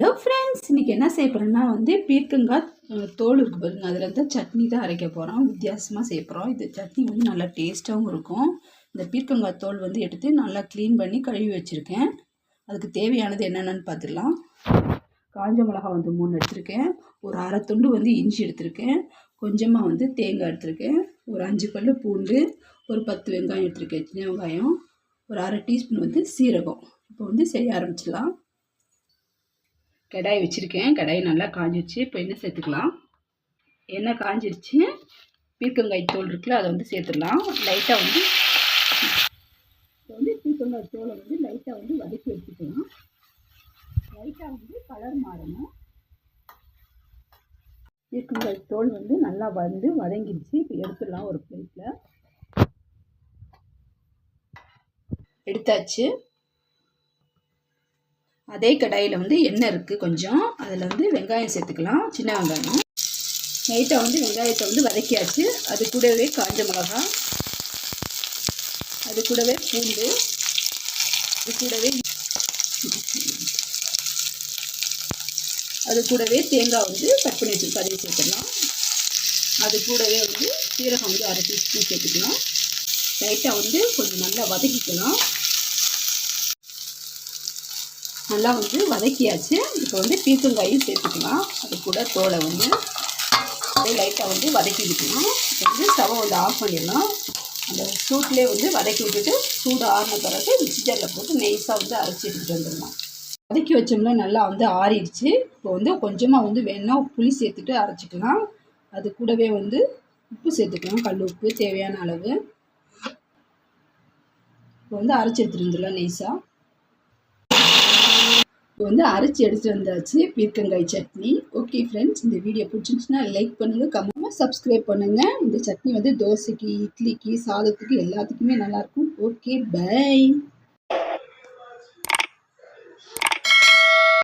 Hello friends இன்றைக்கி என்ன செய்ய போகிறோம்னா வந்து பீர்க்கங்காய் தோல் இருக்குது பாருங்க. அதில் வந்து சட்னி தான் அரைக்க போகிறோம் வித்தியாசமாக செய்ய போகிறோம் இது சட்னி வந்து நல்லா டேஸ்ட்டாகவும் இருக்கும். இந்த பீர்க்கங்காய் தோல் வந்து எடுத்து நல்லா க்ளீன் பண்ணி கழுவி வச்சுருக்கேன். அதுக்கு தேவையானது என்னென்னு பார்த்துடலாம். காஞ்ச மிளகா வந்து மூணு எடுத்திருக்கேன். ஒரு அரை துண்டு வந்து இஞ்சி எடுத்திருக்கேன். கொஞ்சமாக வந்து தேங்காய் எடுத்திருக்கேன். ஒரு அஞ்சு பல்லு பூண்டு ஒரு பத்து வெங்காயம் எடுத்திருக்கேன் சின்ன வெங்காயம். ஒரு அரை டீஸ்பூன் வந்து சீரகம். இப்போ வந்து செய்ய ஆரம்பிச்சிடலாம். கடாய் வச்சுருக்கேன். கடாய் நல்லா காஞ்சிருச்சு. இப்போ என்ன சேர்த்துக்கலாம். எண்ணெய் காஞ்சிருச்சு. பீர்க்கங்காய் தோல் இருக்குல்ல அதை வந்து சேர்த்துடலாம். லைட்டாக வந்து இப்போ வந்து பீர்க்கங்காய் தோலை வந்து லைட்டாக வந்து வதக்கி எடுத்துக்கலாம். லைட்டாக வந்து கலர் மாறணும். பீர்க்கங்காய் தோல் வந்து நல்லா வந்து வதங்கிடுச்சு இப்போ எடுத்துடலாம் ஒரு பிளேட்டில் எடுத்தாச்சு. அதே கடாயில் வந்து எண்ணெய் இருக்குது கொஞ்சம். அதில் வந்து வெங்காயம் சேர்த்துக்கலாம் சின்ன வெங்காயம். நைட்டாக வந்து வெங்காயத்தை வந்து வதக்கியாச்சு. அது கூடவே காஞ்ச மிளகா. அது கூடவே பூண்டு. அது கூடவே அது கூடவே தேங்காய் வந்து கட் பண்ணி வச்சுருக்கோம். அதையும் சேர்த்துக்கலாம் அது கூடவே வந்து சீரகம் வந்து அரை டீஸ்பூன் சேர்த்துக்கலாம். லைட்டாக வந்து கொஞ்சம் நல்லா வதக்கிக்கலாம். நல்லா வந்து வதக்கியாச்சு. இப்போ வந்து பீர்க்கங்காயும் சேர்த்துக்கலாம். அது கூட தோலை வந்து அப்படியே லைட்டாக வந்து வதக்கி விட்டுக்கலாம். இப்போ வந்து ஸ்டவை வந்து ஆஃப் பண்ணிடலாம். அந்த சூட்லேயே வந்து வதக்கி விட்டுட்டு சூடு ஆறின பிறகு மிக்ஸி ஜாரில் போட்டு நெய்ஸாக வந்து அரைச்சி எடுத்துகிட்டு வந்துடலாம். வதக்கி வச்சோம்னா நல்லா வந்து ஆறிடுச்சு. இப்போ வந்து கொஞ்சமாக வந்து வேணா புளி சேர்த்துட்டு அரைச்சிக்கலாம். அது கூடவே வந்து உப்பு சேர்த்துக்கலாம். கல் உப்பு தேவையான அளவு. இப்போ வந்து அரைச்சி எடுத்துகிட்டு வந்துடலாம் நெய்ஸாக இப்போ வந்து அரைச்சி எடுத்துட்டு வந்தாச்சு பீர்க்கங்காய் சட்னி. ஓகே ஃப்ரெண்ட்ஸ் இந்த வீடியோ பிடிச்சிருந்துச்சுன்னா லைக் பண்ணுங்கள் கம்மியாக சப்ஸ்கிரைப் பண்ணுங்கள் இந்த சட்னி வந்து தோசைக்கு இட்லிக்கு சாதத்துக்கு எல்லாத்துக்குமே நல்லாயிருக்கும் ஓகே பை